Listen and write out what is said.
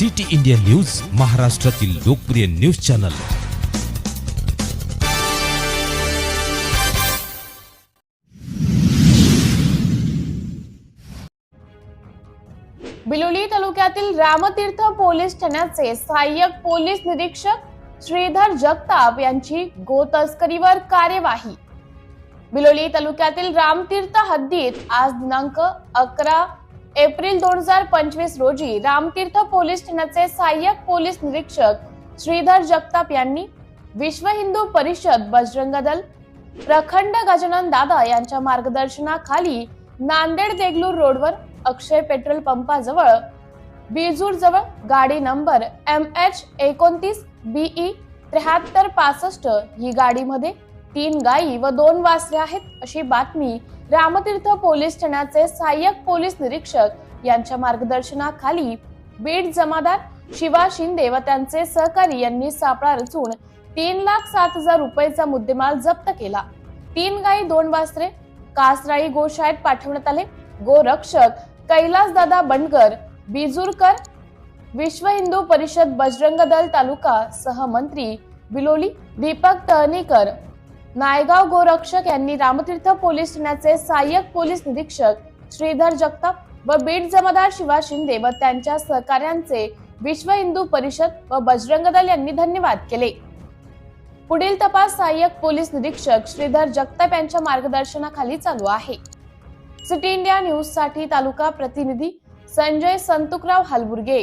City India news महाराष्ट्रातील लोकप्रिय news channel. Biloli तालुक्यातील रामतीर्थ पोलीस ठाण्याचे सहाय्यक पोलीस निरीक्षक श्रीधर जगताप यांची गो तस्करीवर कार्यवाही. बिलोली तालुक्यातील रामतीर्थ हद्दीत आज दिनांक अकरा एप्रिल दोन हजार पंचवीस रोजी रामतीर्थ पोलीस ठाण्याचे सहाय्यक पोलीस निरीक्षक श्रीधर जगताप यांनी विश्व हिंदू परिषद बजरंग दल प्रखंड गजानन दादा यांच्या मार्गदर्शनाखाली नांदेड देगलूर रोडवर अक्षय पेट्रोल पंपाजवळ बिजूर जवळ गाडी नंबर एम एच एकोणतीस बीई त्र्याहत्तर पासष्ट ही गाडीमध्ये तीन गायी व दोन वासरे आहेत अशी बातमी रामतीर्थ पोलीस ठाण्याचे सहाय्यक पोलीस निरीक्षक यांच्या मार्गदर्शनाखाली बीड जमादार शिवा शिंदे व त्यांचे सहकारी यांनी सापळा रचून तीन लाख सात हजार रुपयेचा मुद्देमाल जप्त केला. तीन गायी दोन वासरे कासराई गोशाळेत पाठवण्यात आले. गोरक्षक कैलास दादा बंडकर बिजूरकर विश्व हिंदू परिषद बजरंग दल तालुका सहमंत्री बिलोली दीपक तळणीकर नायगाव गोरक्षक यांनी रामतीर्थ पोलीस ठाण्याचे सहाय्यक पोलीस निरीक्षक श्रीधर जगताप व बीड जमादार शिवा शिंदे व त्यांच्या सहकार्यांचे विश्व हिंदू परिषद व बजरंग दल यांनी धन्यवाद केले. पुढील तपास सहाय्यक पोलीस निरीक्षक श्रीधर जगताप यांच्या मार्गदर्शनाखाली चालू आहे. सिटी इंडिया न्यूजसाठी तालुका प्रतिनिधी संजय संतुकराव हलबुर्गे.